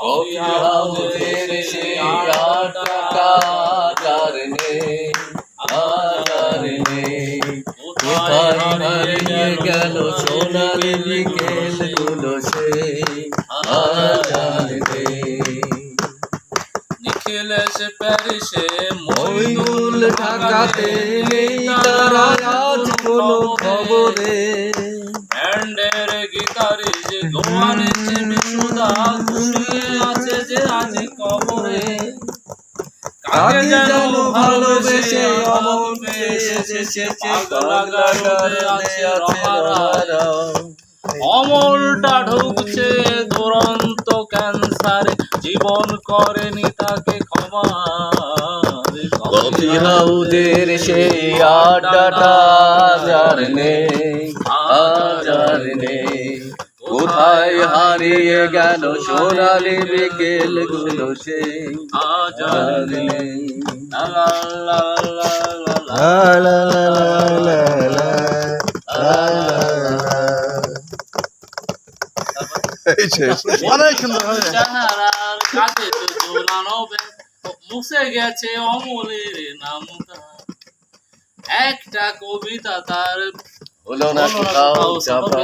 হাউসের সে প্যারিসে মইনুল ঢাকাতে নেই তারা আজ কোনো খবরে। ব্যান্ডের গিটারিজ গোয়ানিস বিশুদা কাকে যেন ভালোবেসে অমন এসেছে অমলটা ঢুকছে দুরন্ত ক্যান্সারে। জীবন করেনি তাকে ক্ষমা। হাউদের সেই আড্ডাটা যার নেই নেই। কোথায় হারিয়ে গেল সোনালি বিকেলগুলো মুছে গেছে অমলের নামটা একটা কবিতা তার হলো না কোথাও কোথাও, চাপা